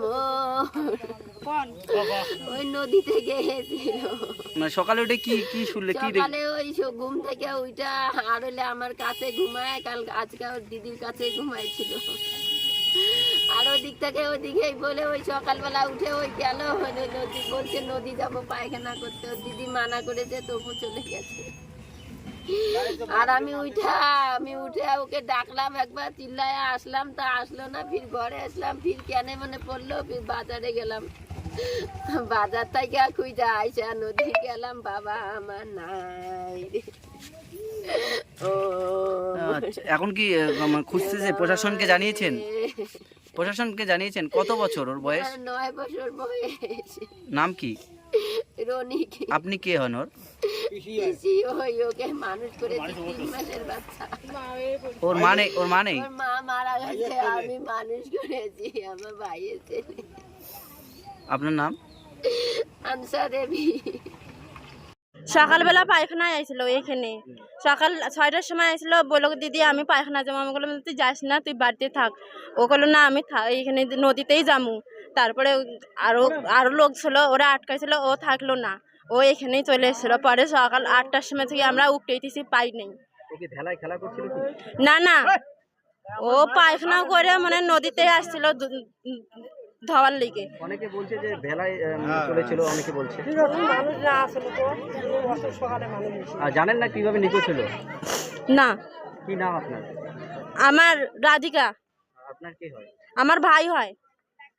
ও। ওই নদীতে গিয়েছিল মানে সকালে উঠে কি কি শুনলে? কি সকালে ওই ঘুম থেকে ওইটা আর হলে আমার কাছে ঘুমায় কাল আজকে ওর দিদির কাছে ঘুমাইছিল। আর ওদিক থেকে ওদিকেই বলে ওই সকালবেলা উঠে ওই গেল নদী বলছে নদী যাব পায়খানা করতে। ওর দিদি মানা করেছে তবু চলে গেছে। আর আমি উঠা আমি উঠে ওকে ডাকলাম একবার চিল্লায় আসলাম তা আসলো না ফির ঘরে আসলাম ফির কেন মনে পড়ল ফির বাজারে গেলাম। বাজার থেকে খুঁজা আইসা নদী গেলাম বাবা আমার নাই আচ্ছা, এখন কি মানে খুঁজতেছে প্রশাসনকে জানিয়েছেন? প্রশাসনকে জানিয়েছেন? কত বছর ওর বয়স? নয় বছর বয়স। নাম কি? রনিক আপনি কে হন ওর? ওকে মানুষ করেছি তিন মাসের বাচ্চা ওর মা ওর মা ওর মা মারা গেছে আমি মানুষ করেছি আমার ভাইয়ের ছেলে আপনার নাম? আনসা দেবী সকালবেলা পায়খানায় আইছিল এখানে। সকাল ছয়টার সময় আইছিল বলল দিদি আমি পায়খানা যাব। আমি বললাম তুই যাস না তুই বাড়িতে থাক। ও বলল না আমি থা- এইখানে নদীতেই যামু তারপরে আরও আরও লোক ছিল ওরা আটকাইছিল ও থাকল না। ও এখানেই চলে এসেছিল। পরে সকাল আটটার সময় থেকে আমরা উঠতেইতেছি পাই নেই। ওকে ভেলায় খেলা করছিল কি? না না। ও পায়খানা করে মানে নদীতে আসছিল ধোয়ার লিগে। অনেকে বলছে যে ভেলায় চলেছিল অনেকে বলছে। আর জানেন না কীভাবে নিখোঁজ হলো? না। কি নাম আপনার? আমার রাধিকা। আপনার কি হয়? আমার ভাই হয়।